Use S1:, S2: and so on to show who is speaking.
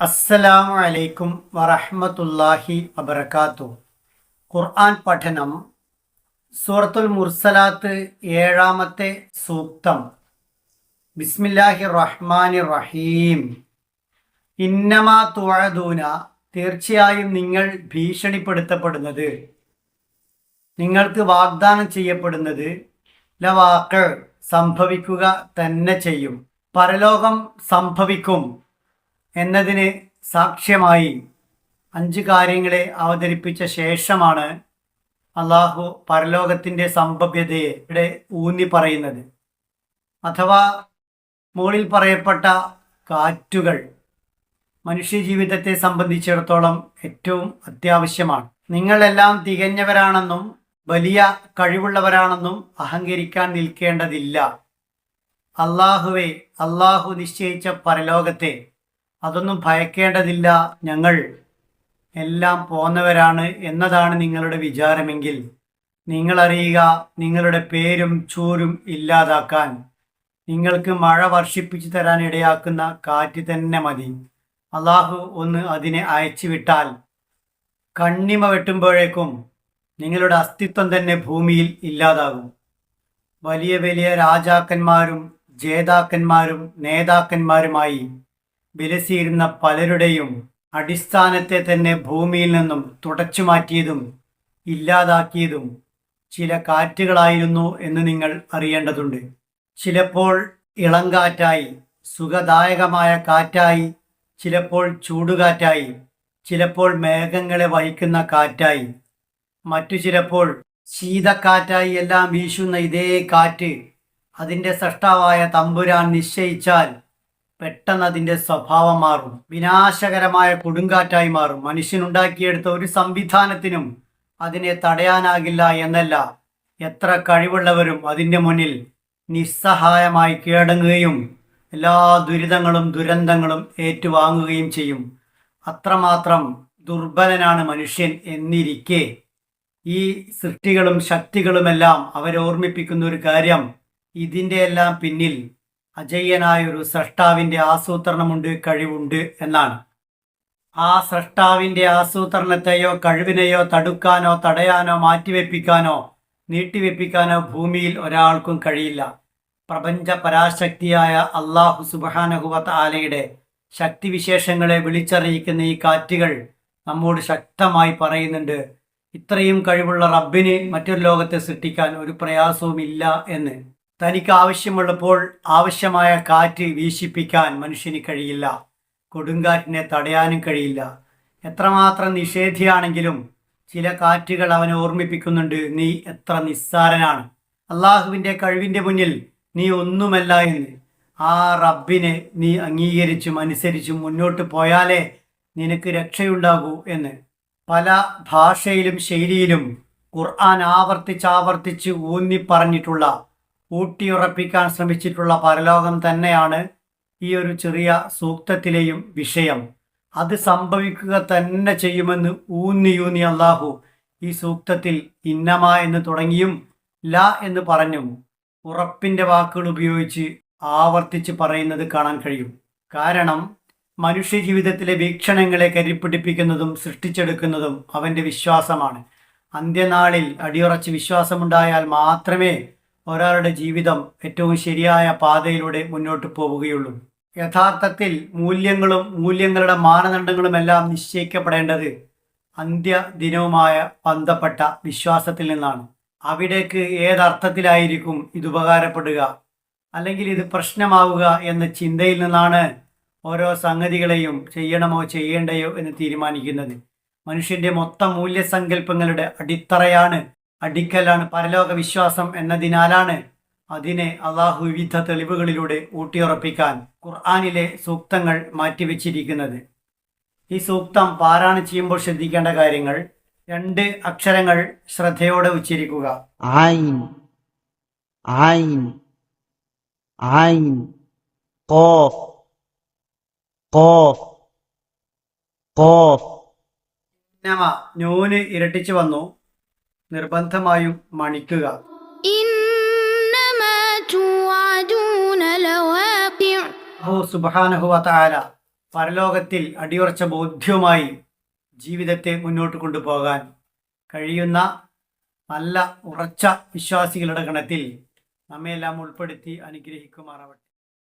S1: അസ്സലാമു അലൈക്കും വറഹ്മത്തുള്ളാഹി വബർക്കാത്തു ഖുർആൻ പഠനം സൂറത്തുൽ മുർസലാത്ത് ഏഴാമത്തെ സൂക്തം. ബിസ്മില്ലാഹി റഹ്മാനി റഹീം ഇന്നമാ തുഴദൂന തീർച്ചയായും നിങ്ങൾ ഭീഷണിപ്പെടുത്തപ്പെടുന്നത്. നിങ്ങൾക്ക് വാഗ്ദാനം ചെയ്യപ്പെടുന്നത് ലവാക്കൾ സംഭവിക്കുക തന്നെ ചെയ്യും. പരലോകം സംഭവിക്കും. എന്നതിന് സാക്ഷ്യമായി അഞ്ച് കാര്യങ്ങളെ അവതരിപ്പിച്ച ശേഷമാണ് അള്ളാഹു പരലോകത്തിന്റെ ഇവിടെ ഊന്നി പറയുന്നത്. അഥവാ മുകളിൽ പറയപ്പെട്ട കാറ്റുകൾ മനുഷ്യജീവിതത്തെ സംബന്ധിച്ചിടത്തോളം ഏറ്റവും അത്യാവശ്യമാണ്. നിങ്ങളെല്ലാം തികഞ്ഞവരാണെന്നും വലിയ കഴിവുള്ളവരാണെന്നും അഹങ്കരിക്കാൻ നിൽക്കേണ്ടതില്ല. അള്ളാഹുവെ അള്ളാഹു നിശ്ചയിച്ച പരലോകത്തെ അതൊന്നും ഭയക്കേണ്ടതില്ല. ഞങ്ങൾ എല്ലാം പോന്നവരാണ് എന്നതാണ് നിങ്ങളുടെ വിചാരമെങ്കിൽ നിങ്ങളറിയുക നിങ്ങളുടെ പേരും ചൂരും ഇല്ലാതാക്കാൻ. നിങ്ങൾക്ക് മഴ വർഷിപ്പിച്ചു തരാൻ ഇടയാക്കുന്ന കാറ്റ് തന്നെ മതി. അള്ളാഹു ഒന്ന് അതിനെ അയച്ചു വിട്ടാൽ കണ്ണിമ വെട്ടുമ്പോഴേക്കും നിങ്ങളുടെ അസ്തിത്വം തന്നെ ഭൂമിയിൽ ഇല്ലാതാകും. വലിയ വലിയ രാജാക്കന്മാരും ജേതാക്കന്മാരും നേതാക്കന്മാരുമായി വിലസിയിരുന്ന പലരുടെയും അടിസ്ഥാനത്തെ തന്നെ ഭൂമിയിൽ നിന്നും തുടച്ചു മാറ്റിയതും ഇല്ലാതാക്കിയതും ചില കാറ്റുകളായിരുന്നു എന്ന് നിങ്ങൾ അറിയേണ്ടതുണ്ട്. ചിലപ്പോൾ ഇളങ്കാറ്റായി സുഖദായകമായ കാറ്റായി ചിലപ്പോൾ ചൂടുകാറ്റായി ചിലപ്പോൾ മേഘങ്ങളെ വഹിക്കുന്ന കാറ്റായി മറ്റു ചിലപ്പോൾ ശീതക്കാറ്റായി എല്ലാം വീശുന്ന ഇതേ കാറ്റ് അതിന്റെ സൃഷ്ടാവായ തമ്പുരാൻ നിശ്ചയിച്ചാൽ പെട്ടെന്ന് അതിന്റെ സ്വഭാവം മാറും. വിനാശകരമായ കൊടുങ്കാറ്റായി മാറും. മനുഷ്യനുണ്ടാക്കിയെടുത്ത ഒരു സംവിധാനത്തിനും അതിനെ തടയാനാകില്ല എന്നല്ല. എത്ര കഴിവുള്ളവരും അതിന്റെ മുന്നിൽ നിസ്സഹായമായി കീഴടങ്ങുകയും എല്ലാ ദുരിതങ്ങളും ദുരന്തങ്ങളും ഏറ്റുവാങ്ങുകയും ചെയ്യും. അത്രമാത്രം ദുർബലനാണ് മനുഷ്യൻ എന്നിരിക്കെ. ഈ സൃഷ്ടികളും ശക്തികളുമെല്ലാം അവരെ ഓർമ്മിപ്പിക്കുന്ന ഒരു കാര്യം ഇതിന്റെ എല്ലാം പിന്നിൽ അജയ്യനായ ഒരു സൃഷ്ടാവിന്റെ ആസൂത്രണമുണ്ട് കഴിവുണ്ട് എന്നാണ്. ആ സൃഷ്ടാവിന്റെ ആസൂത്രണത്തെയോ കഴിവിനെയോ തടുക്കാനോ തടയാനോ മാറ്റിവെപ്പിക്കാനോ നീട്ടിവെപ്പിക്കാനോ ഭൂമിയിൽ ഒരാൾക്കും കഴിയില്ല. പ്രപഞ്ച പരാശക്തിയായ അള്ളാഹു സുബാനഹുവത്ത് ആലയുടെ ശക്തിവിശേഷങ്ങളെ വിളിച്ചറിയിക്കുന്ന ഈ കാറ്റുകൾ നമ്മോട് ശക്തമായി പറയുന്നുണ്ട് ഇത്രയും കഴിവുള്ള റബ്ബിന് മറ്റൊരു ലോകത്തെ സൃഷ്ടിക്കാൻ ഒരു പ്രയാസവുമില്ല എന്ന്. തനിക്ക് ആവശ്യമുള്ളപ്പോൾ ആവശ്യമായ കാറ്റ് വീശിപ്പിക്കാൻ മനുഷ്യന് കഴിയില്ല. കൊടുങ്കാറ്റിനെ തടയാനും കഴിയില്ല. എത്രമാത്രം നിഷേധിയാണെങ്കിലും ചില കാറ്റുകൾ അവനെ ഓർമ്മിപ്പിക്കുന്നുണ്ട്. നീ എത്ര നിസ്സാരനാണ്. അള്ളാഹുവിന്റെ കഴിവിന്റെ മുന്നിൽ നീ ഒന്നുമല്ല എന്ന്. ആ റബ്ബിനെ നീ അംഗീകരിച്ചും അനുസരിച്ചും മുന്നോട്ട് പോയാലേ നിനക്ക് രക്ഷയുണ്ടാകൂ എന്ന്. പല ഭാഷയിലും ശൈലിയിലും ഖുർആൻ ആവർത്തിച്ചാവർത്തിച്ച് ഊന്നി പറഞ്ഞിട്ടുള്ള ഊട്ടിയുറപ്പിക്കാൻ ശ്രമിച്ചിട്ടുള്ള പരലോകം തന്നെയാണ് ഈ ഒരു ചെറിയ സൂക്തത്തിലെയും വിഷയം. അത് സംഭവിക്കുക തന്നെ ചെയ്യുമെന്ന് ഊന്നി ഊന്നി അള്ളാഹു ഈ സൂക്തത്തിൽ ഇന്നമ എന്ന് തുടങ്ങിയും ല എന്ന് പറഞ്ഞു ഉറപ്പിന്റെ വാക്കുകൾ ഉപയോഗിച്ച് ആവർത്തിച്ച് പറയുന്നത് കാണാൻ കഴിയും. കാരണം മനുഷ്യജീവിതത്തിലെ വീക്ഷണങ്ങളെ കരിപ്പിടിപ്പിക്കുന്നതും സൃഷ്ടിച്ചെടുക്കുന്നതും അവന്റെ വിശ്വാസമാണ്. അന്ത്യനാളിൽ അടിയുറച്ച് വിശ്വാസമുണ്ടായാൽ മാത്രമേ ഒരാളുടെ ജീവിതം ഏറ്റവും ശരിയായ പാതയിലൂടെ മുന്നോട്ട് പോവുകയുള്ളൂ. യഥാർത്ഥത്തിൽ മൂല്യങ്ങളും മൂല്യങ്ങളുടെ മാനദണ്ഡങ്ങളും എല്ലാം നിശ്ചയിക്കപ്പെടേണ്ടത് അന്ത്യദിനവുമായ ബന്ധപ്പെട്ട വിശ്വാസത്തിൽ നിന്നാണ്. അവിടേക്ക് ഏതർത്ഥത്തിലായിരിക്കും ഇത് ഉപകാരപ്പെടുക? അല്ലെങ്കിൽ ഇത് പ്രശ്നമാവുക എന്ന ചിന്തയിൽ നിന്നാണ് ഓരോ സംഗതികളെയും ചെയ്യണമോ ചെയ്യേണ്ടയോ എന്ന് തീരുമാനിക്കുന്നത്. മനുഷ്യന്റെ മൊത്തം മൂല്യസങ്കല്പങ്ങളുടെ അടിത്തറയാണ് അടിക്കലാണ് പരലോക വിശ്വാസം എന്നതിനാലാണ് അതിനെ അള്ളാഹു വിവിധ തെളിവുകളിലൂടെ ഊട്ടിയുറപ്പിക്കാൻ ഖുർആാനിലെ സൂക്തങ്ങൾ മാറ്റിവെച്ചിരിക്കുന്നത്. ഈ സൂക്തം പാരായണം ചെയ്യുമ്പോൾ ശ്രദ്ധിക്കേണ്ട കാര്യങ്ങൾ രണ്ട് അക്ഷരങ്ങൾ ശ്രദ്ധയോടെ ഉച്ചരിക്കുക. ആയിൻ ഇരട്ടിച്ചു വന്നു. നിർബന്ധമായും മണിക്കുക. പരലോകത്തിൽ അടിയുറച്ച ബോധ്യവുമായി ജീവിതത്തെ മുന്നോട്ട് കൊണ്ടുപോകാൻ കഴിയുന്ന നല്ല ഉറച്ച വിശ്വാസികളുടെ ഗണത്തിൽ നമ്മയെല്ലാം ഉൾപ്പെടുത്തി അനുഗ്രഹിക്കുമാറാവട്ടെ.